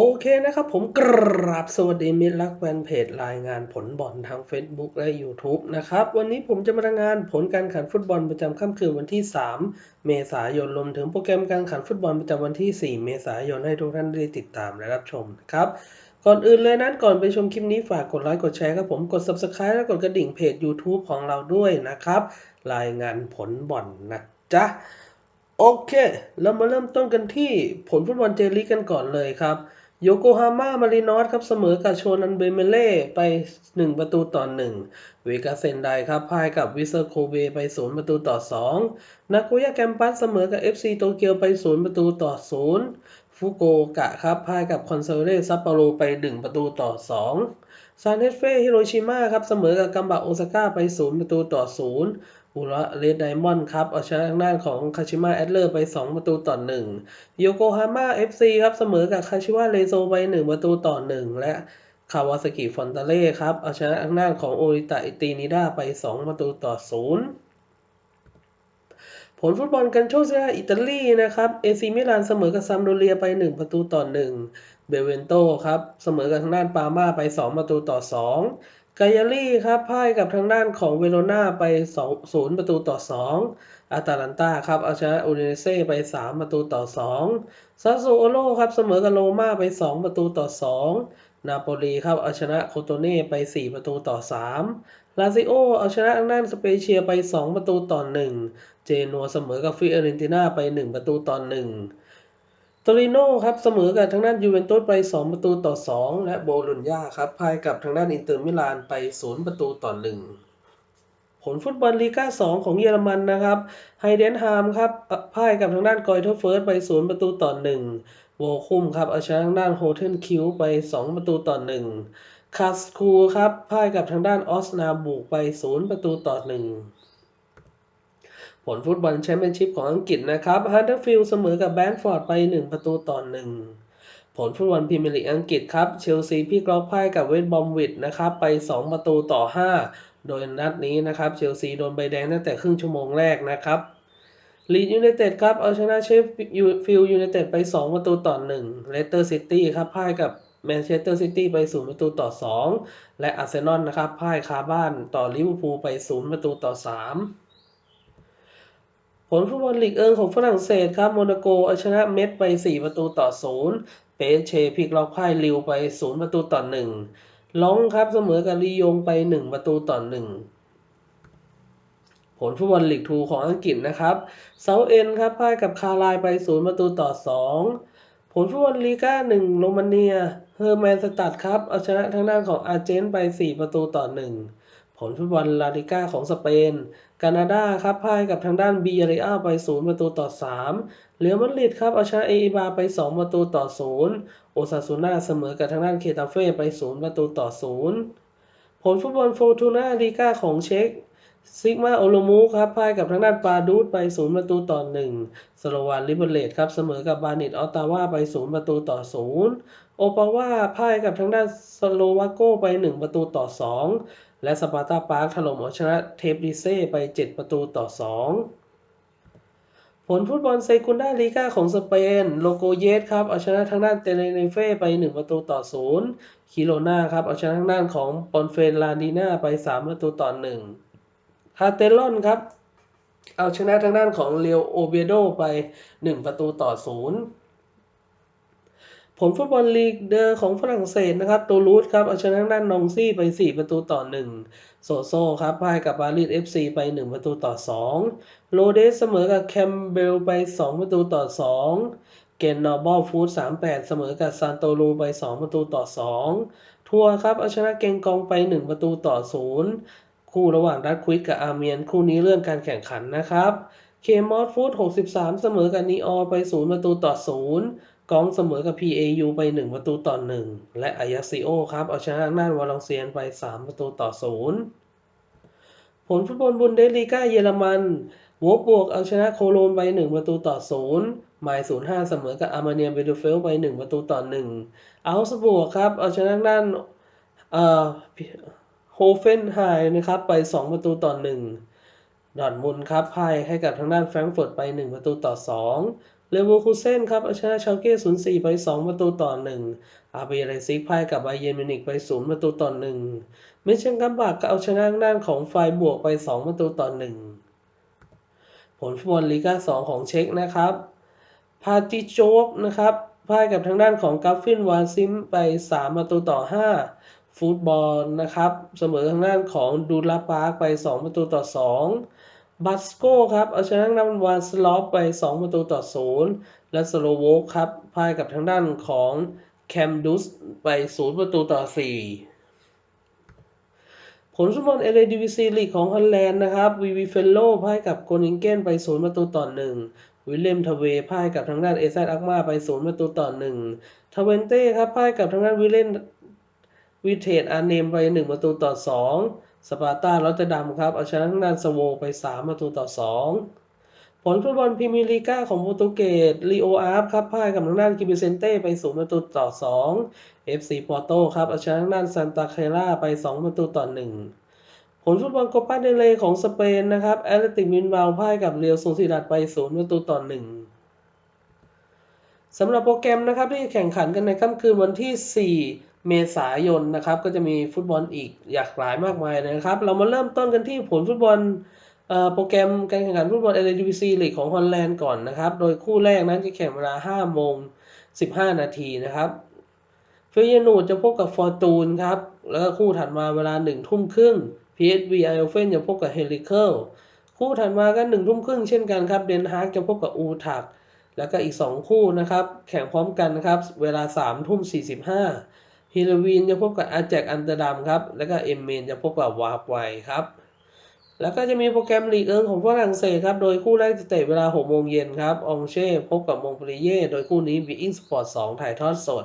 โอเคนะครับ ผมกราบสวัสดีมิตรรักแฟนเพจรายงานผลบอลทาง Facebook และ YouTube นะครับ วันนี้ผมจะมารายงานผลการแข่งขันฟุตบอลประจำค่ำคืนวันที่ 3 เมษายนรวมถึงโปรแกรมการแข่งขันฟุตบอลประจำวันที่ 4 เมษายนให้ทุกท่านได้ติดตามและรับชมครับก่อนอื่นเลยนั้นก่อนไปชมคลิปนี้ฝากกดไลค์กดแชร์ครับผมกด Subscribe และกดกระดิ่งเพจ YouTube ของเราด้วยนะครับ รายงานผลบอลนะจ๊ะโอเค เรามาเริ่มต้นกันที่ผลฟุตบอลเจลีกกันก่อนเลยครับ โยโกฮาม่ามารินอสครับเสมอกับโชนันเบเมเล่ไป 1 ประตูต่อ 1 เวกาเซนไดครับพ่ายกับวิเซอร์โคเบไป 0 ประตูต่อ 2 นาโกย่าแกมปัสเสมอกับ FC โตเกียวไป 0 ประตูต่อ 0 ฟุโกกะครับพ่ายกับคอนเซเรซัปโปโรไป 1 ประตูต่อ 2ซานเทสเฟ่ฮิโรชิมาครับเสมอกับกัมบะโอซาก้าไป 0 ประตูต่อ 0 อุระเรดไดมอนด์ครับ เอาชนะทางด้านของคาชิมะแอดเลอร์ไป 2 ประตูต่อ 1 โยโกฮาม่าเอฟซีครับ เสมอกับคาชิวะเรโซไป 1 ประตูต่อ 1 และคาวาซากิฟอนตาเล่ครับ เอาชนะทางด้านของโอริตะอิตินิด้าไป 2 ประตูต่อ 0ผลฟุตบอลกันโชเซียอิตาลีนะครับเอซีมิลานเสมอกับซัมโดเรียไป 1 ประตูต่อ 1 เบเวนโตครับ เสมอกับทางด้านปาม่าไป 2 ประตูต่อ 2 กายาลี่ครับพ่ายกับทางด้านของเวโรนาไป2 0 ประตูต่อ 2 อาตาลันตาครับเอาชนะอูเนเซ่ไป 3 ประตูต่อ 2 ซาโซโอโลครับเสมอกับโรม่าไป 2 ประตูต่อ 2 นาโปลีครับเอาชนะโคโตเน่ไป 4 ประตูต่อ 3 ลาซิโอเอาชนะทางด้านสเปเชียไป 2 ประตูต่อ 1 เจนัวเสมอกับฟิเอเรนติน่าไป 1 ประตูต่อ 1 ตริโน่ครับเสมอกับทางด้านยูเวนตุสไป 2 ประตูต่อ 2 และโบลุญญาครับพ่ายกับทางด้านอินเตอร์มิลานไป 0 ประตูต่อ 1 ผลฟุตบอลลีกา2 ของเยอรมันนะครับไฮเดนฮามครับพ่ายกับทางด้านกอยเทอร์เฟิร์สไป 0 ประตูต่อ 1 โวคุมครับเอาชนะทางด้านโฮเทนคิวไป 2 ประตูต่อ 1 คาสคูครับพ่ายกับทางด้านออสนาบุกไป 0 ประตูต่อ 1 ผลฟุตบอลแชมเปี้ยนชิพของอังกฤษนะครับฮันเดอร์ฟิลด์เสมอกับแบนฟอร์ดไป 1 ประตูต่อ 1 ผลฟุตบอลพรีเมียร์ลีกอังกฤษครับ เชลซีพี่กรอกพ่ายกับเวสต์บอมวิดนะครับไป 2 ประตูต่อ 5 โดยนัดนี้นะครับเชลซีโดนใบแดงตั้งแต่ครึ่งชั่วโมงแรกนะครับลีดยูไนเต็ดครับเอาชนะเชฟฟิลด์ยูไนเต็ดไป 2 ประตูต่อ1เลสเตอร์ซิตี้ครับพ่ายกับแมนเชสเตอร์ซิตี้ไป 0 ประตูต่อ 2 และอาร์เซนอลนะครับพ่ายคาบ้านต่อลิเวอร์พูลไป 0 ประตูต่อ 3 ผลฟุตบอลลีกเอิงของฝรั่งเศสครับ โมนาโกเอาชนะเม็ดไป 4 ประตูต่อ 0 เปเชพิกล็อกพ่ายลิวไป 0 ประตูต่อ 1 ล้องครับเสมอกับลียงไป 1 ประตูต่อ 1 ผลฟุตบอลลีกทูของอังกฤษนะครับ เซาเอ็นครับพ่ายกับคาร์ไลไป 0 ประตูต่อ 2 ผลฟุตบอลลีกา1 โรมาเนีย เฮอร์แมนสตัดครับเอาชนะทางด้านของอาร์เจนไป 4 ประตูต่อ 1 ผลฟุตบอลลาลิก้าของสเปน กานาดาครับพ่ายกับทางด้านบีอาริอาไป 0 ประตูต่อ 3 เรือมาดริดครับเอาชนะเอบาไป 2 ประตูต่อ 0 โอซาซูน่าเสมอกับทางด้านเคตาเฟ่ไป 0 ประตูต่อ 0 ผลฟุตบอลโฟทูน่าลีก้าของเช็กซิกมาโอโลมูครับพ่ายกับทางด้านปาดูดไป 0 ประตูต่อ 1 สโลวานลิเบเลตครับเสมอกับบานิตออตตาวาไป 0 ประตูต่อ 0 โอปาวาพ่ายกับทางด้านสโลวาโกไป 1 ประตูต่อ 2 และสปาร์ตาปาร์คถล่มเอาชนะเทปดิเซ่ไป 7 ประตูต่อ 2 ผลฟุตบอลเซกุนดาลีกาของสเปน โลโกเยสครับเอาชนะทางด้านเตเลเนเฟ่ไป 1 ประตูต่อ 0 คิโลนาครับเอาชนะทางด้านของปอนเฟนลาดีนาไป 3 ประตูต่อ 1 ฮาเตลอนครับเอาชนะทางด้านของเรียวโอเบโดไป 1 ประตูต่อ 0 ผลฟุตบอลลีกเดอร์ของฝรั่งเศสนะครับตูลูสครับเอาชนะด้านนองซี่ไป 4 ประตูต่อ 1 โซโซครับพ่ายกับปารีส FC ไป 1 ประตูต่อ 2 โรเดสเสมอกับแคมเบลไป 2 ประตูต่อ 2 เกนนอร์บอลฟูด38 เสมอกับซานโตลูไป 2 ประตูต่อ 2 ทัวร์ครับเอาชนะเกงกองไป 1 ประตูต่อ 0 คู่ระหว่างดัตควิดกับอาเมียน คู่นี้เรื่องการแข่งขันนะครับเคมอสฟูด63 เสมอกับนีออไป 0 ประตูต่อ 0 กองเสมอกับ PAU ไป 1 ประตูต่อ 1 และอายาซิโอครับ เอาชนะน่านวอลองเซียนไป 3 ประตูต่อ 0 ผลฟุตบอลบุนเดสลีกาเยอรมันวอบบวกเอาชนะโคโลนไป 1 ประตูต่อ0ไมล์05 เสมอกับอาร์มาเนียเบดูเฟลไป 1 ประตูต่อ1อัลส์บวกครับ เอาชนะด้านเอ่อโฮเฟนไฮนะครับไป 2 ประตูต่อ 1ดอทมุนครับพ่ายให้กับทางด้านแฟรงก์เฟิร์ตไป 1 ประตูต่อ 2 เลเวอร์คูเซนครับเอาชนะชาเก้04ไป2ประตูต่อ1อาร์บีไลซิกพ่ายกับไบเยนมินิกไป0ประตูต่อ1เมเชนกัมบากก็เอาชนะด้านของไฟบวกไป2ประตูต่อ1ผลฟุตบอลลีกา2ของเช็กนะครับ พาติโจบนะครับพ่ายกับทางด้านของกัฟฟินวาซิมไป3ประตูต่อ5ฟุตบอลนะครับ เสมอทางด้านของดูลาปาร์กไป2ประตูต่อ2 บัสโกครับ เอาชนะทางด้านวานสลอปไป 2 ประตูต่อ0และสโลโวกครับพ่ายกับทางด้านของแคมดุสไป 0 ประตูต่อ 4 ผลฟุตบอลเอเลดิวิซีลีกของฮอลแลนด์นะครับวีวีเฟลโลพ่ายกับโกนิงเกนไป 0 ประตูต่อ 1 วิลเลมทเวพ่ายกับทางด้านเอซอักมาไป 0 ประตูต่อ 1 ทเวนเต้ครับพ่ายกับทางด้านวิลเลนวิเทตอาร์เนมไป 1 ประตูต่อ 2 สปาร์ตาลอตเตอร์ดัมครับ เอาชนะทางด้านสโวไป 3 ประตูต่อ 2 ผลฟุตบอลพรีเมียร์ลีกาของโปรตุเกสลีโออาร์ฟครับพ่ายกับทางด้านกิบิเซนเต้ไป 0 ประตูต่อ 2 FC ปอร์โตครับ เอาชนะทางด้านซานตาเคล่าไป 2 ประตูต่อ 1 ผลฟุตบอลโคปาเดเลของสเปนนะครับแอตเลติกมินบาลพ่ายกับเรียวซูซิดัดไป 0 ประตูต่อ 1สำหรับโปรแกรมนะครับที่แข่งขันกันในค่ำคืนวันที่ 4 เมษายนนะครับ ก็จะมีฟุตบอลอีกหลากหลายมากมายนะครับ เรามาเริ่มต้นกันที่ผลฟุตบอลโปรแกรมการแข่งขันฟุตบอลเอเลดิวิซีลีกของฮอลแลนด์ก่อนนะครับ โดยคู่แรกนั้นจะแข่งเวลา 5 โมง 15 นาทีนะครับเฟยนูดจะพบกับฟอร์ตูนครับ แล้วก็คู่ถัดมาเวลา 1 ทุ่มครึ่ง PSV ไอโอเฟนจะพบกับเฮลิเคิลคู่ถัดมาก็ 1 ทุ่มครึ่งเช่นกันครับ เดนฮาร์กจะพบกับอูทักแล้วก็อีก 2 คู่นะครับ แข่งพร้อมกันนะครับ เวลา 3 ทุ่ม 45 ฮิลวีนจะพบกับอาแจกอันเตอร์ดัมครับ แล้วก็เอมเมนจะพบกับวาร์ไวครับ แล้วก็จะมีโปรแกรมลีกเอิงของฝรั่งเศสครับ โดยคู่แรกจะเตะเวลา6โมงเย็นครับ องเช่พบกับมงปรีเย่ โดยคู่นี้บีอิงสปอร์ต2ถ่ายทอดสด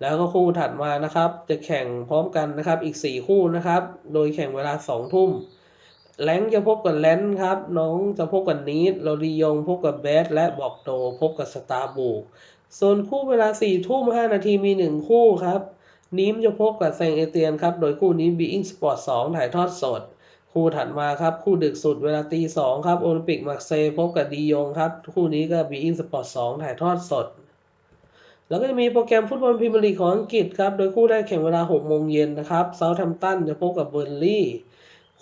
แล้วก็คู่ถัดมานะครับ จะแข่งพร้อมกันนะครับ อีก 4 คู่นะครับ โดยแข่งเวลา 2 ทุ่มแลงจะพบกับแลนครับ น้องจะพบกับนีดโรดิยงพบกับแบดและบอกโตพบกับสตาร์บูกส่วนคู่เวลา4ทุ่ม5นาทีมี 1 คู่ครับ นิมจะพบกับแซงเอเตียนครับ โดยคู่นี้บีอิงสปอร์ต2ถ่ายทอดสด คู่ถัดมาครับ คู่ดึกสุดเวลาตีสองครับ โอลิมปิกมาเซพบกับดียงครับ คู่นี้ก็บีอิงสปอร์ต2ถ่ายทอดสด แล้วก็จะมีโปรแกรมฟุตบอลพรีเมียร์ลีกของอังกฤษครับ โดยคู่แรกแข่งเวลา6โมงเย็นนะครับเซาท์แฮมป์ตันจะพบกับเบอร์ลี่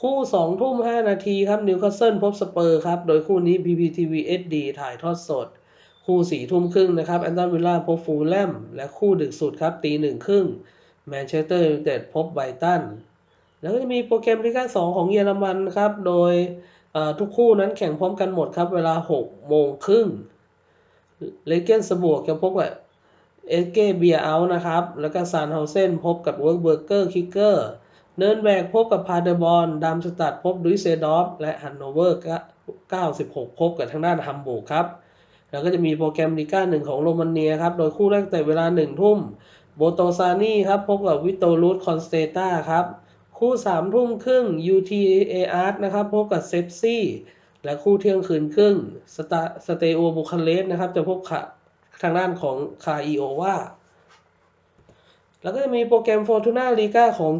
คู่2ทุ่ม5นาทีครับนิวคาสเซิลพบสเปอร์ครับ โดยคู่นี้ PPTV HD ถ่ายทอดสด คู่4ทุ่มครึ่งนะครับแอนตันวิลล่าพบฟูลแลมและคู่ดึกสุดครับตีหนึ่งครึ่งแมนเชสเตอร์ยูไนเต็ดพบไบรตันแล้วก็จะมีโปรแกรมลีกา2ของเยอรมันครับ โดยทุกคู่นั้นแข่งพร้อมกันหมดครับ เวลา6โมงครึ่งเลเกนสบวกจะพบกับเอสเกเบียเอานะครับ แล้วก็ซานเฮาเซนพบกับเวิร์กเบอร์เกอร์คิกเกอร์เนินแบกพบกับพาเดบอลดัมสตัดพบดุยเซดอฟและฮันโนเวอร์96 พบกับทางด้านฮัมบูร์กครับ แล้วก็จะมีโปรแกรมลีกาหนึ่งของโรมาเนียครับ โดยคู่แรกแต่เวลา1ทุ่มโบโตซานีครับ พบกับวิโตรูดคอนสเตตาครับ คู่3ทุ่มครึ่ง UTAR นะครับ พบกับเซฟซี่และคู่เที่ยงคืนครึ่งสตาสเตโอบุคาเลสนะครับ จะพบทางด้านของคาอิโอวาแล้วก็จะมีโปรแกรมฟอร์ตูน่าลีกาของ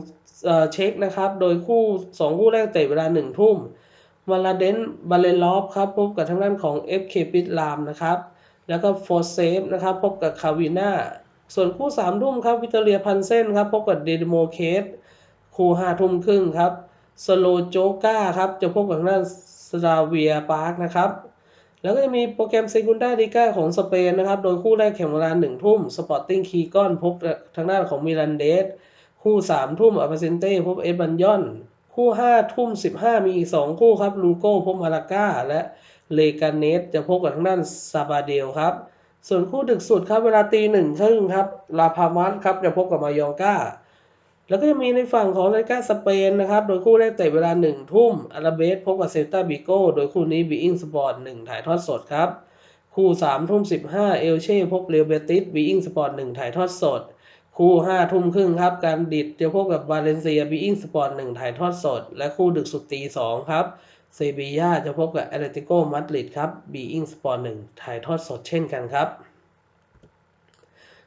เช็กนะครับ โดยคู่ 2 คู่แรกเตะเวลา 1 ทุ่ม มาลาเดนบาเลลอฟครับพบกับทางด้านของ FK ปิดลามนะครับ แล้วก็ฟอร์เซฟนะครับพบกับคาวิน่าส่วนคู่3ทุ่มครับวิตเลียพันเซนครับพบกับเดดิโมเคสคู่5ทุ่มครึ่งครับสโลโจกาครับจะพบกับทางด้านสตาเวียปาร์คนะครับแล้วก็จะมีโปรแกรมเซกุนดาลิก้าของสเปนนะครับ โดยคู่แรกแข่งเวลา1ทุ่มสปอร์ติ้งคีกอนพบทางด้านของมิรันเดส คู่3ทุ่มอัปเซนเต้พบเอสบันยอน คู่5ทุ่ม15มีอีก2คู่ครับลูโก้พบมาลาก้าและเลกาเนสจะพบกับทางด้านซาบาเดลครับ ส่วนคู่ดึกสุดครับเวลาตีหนึ่งครึ่งครับลาพามัสครับจะพบกับมายองกาแล้วก็จะมีในฝั่งของรายการสเปนนะครับ โดยคู่แรกเตะเวลาหนึ่งทุ่มอาราเบสพบกับเซลตาบิโก้โดยคู่นี้บีอิงสปอร์ตหนึ่งถ่ายทอดสดครับ คู่สามทุ่มสิบห้าเอลเช่พบเรอัลเบติสบีอิงสปอร์ตหนึ่งถ่ายทอดสด คู่ห้าทุ่มครึ่งครับ การดิดจะพบกับบาเลนเซียบีอิงสปอร์ตหนึ่งถ่ายทอดสด และคู่ดึกสุดตีสองครับเซบียาจะพบกับแอตเลติโกมาดริดครับบีอิงสปอร์ตหนึ่งถ่ายทอดสดเช่นกันครับ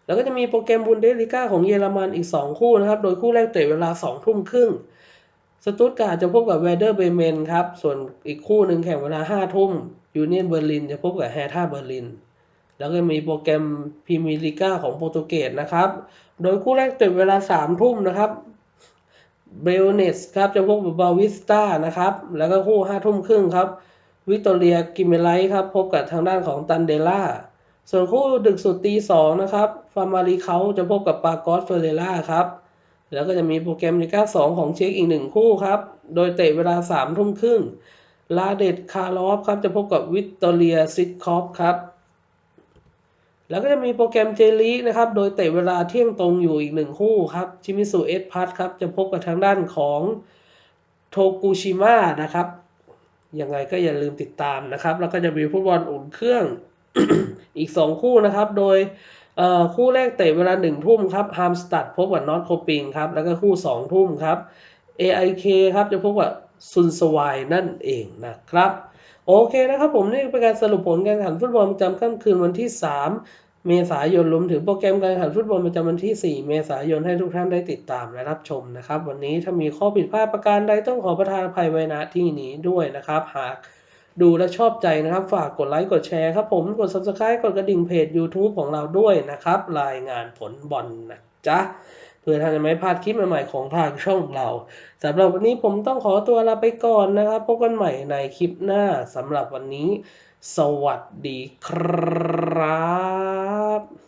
แล้วก็จะมีโปรแกรมบุนเดสลิก้าของเยอรมันอีก 2 คู่นะครับ โดยคู่แรกเตะเวลา 2 ทุ่มครึ่งสตุตการ์จะพบกับเวเดอร์เบเมนครับ ส่วนอีกคู่หนึ่งแข่งเวลา 5 ทุ่มยูเนียนเบอร์ลินจะพบกับแฮท่าเบอร์ลิน แล้วก็มีโปรแกรมพรีเมียร์ลีกาของโปรตุเกสนะครับ โดยคู่แรกเตะเวลาสามทุ่มนะครับเบลเนสครับจะพบกับบาวิสตานะครับ แล้วก็คู่ห้าทุ่มครึ่งครับ วิกตอเรียกิเมไลท์ครับ พบกับทางด้านของตันเดล่า ส่วนคู่ดึกสุดตีสองนะครับฟาร์มารีเขาจะพบกับปากอสเฟเรล่าครับ แล้วก็จะมีโปรแกรมลีกาสองของเช็กอีกหนึ่งคู่ครับ โดยเตะเวลาสามทุ่มครึ่งลาเดตคาร์ลอฟครับจะพบกับวิกตอเรียซิดคอฟครับ แล้วก็จะมีโปรแกรมเจลีนะครับ โดยเตะเวลาเที่ยงตรงอยู่อีกหนึ่งคู่ครับชิมิสุเอสพัทครับ จะพบกับทางด้านของโทกุชิมะนะครับ ยังไงก็อย่าลืมติดตามนะครับ แล้วก็จะมีฟุตบอลอุ่นเครื่องอีก 2 คู่นะครับ โดยคู่แรกเตะเวลาหนึ่งทุ่มครับฮามสตัดพบกับนอตโคปิงครับ แล้วก็คู่ 2 ทุ่มครับ AIK ครับจะพบกับซุนสวายนั่นเองนะครับ โอเคนะครับผมนี่เป็นการสรุปผลการแข่งขันฟุตบอลประจำค่ำคืนวันที่ 3 เมษายนรวมถึงโปรแกรมการแข่งขันฟุตบอลประจำวันที่ 4 เมษายนให้ทุกท่านได้ติดตามและรับชมนะครับ วันนี้ถ้ามีข้อผิดพลาดประการใดต้องขอประทานอภัยไว้ณที่นี้ด้วยนะครับ หากดูและชอบใจนะครับ ฝากกดไลค์กดแชร์ครับผมกด subscribe กดกระดิ่งเพจ YouTube ของเราด้วยนะครับ รายงานผลบอลนะจ๊ะ พื่อท่านจะไม่พลาดคลิปใหม่ๆของทางช่องเราสำหรับวันนี้ผมต้องขอตัวลาไปก่อนนะครับ พบกันใหม่ในคลิปหน้าสำหรับวันนี้ สวัสดีครับ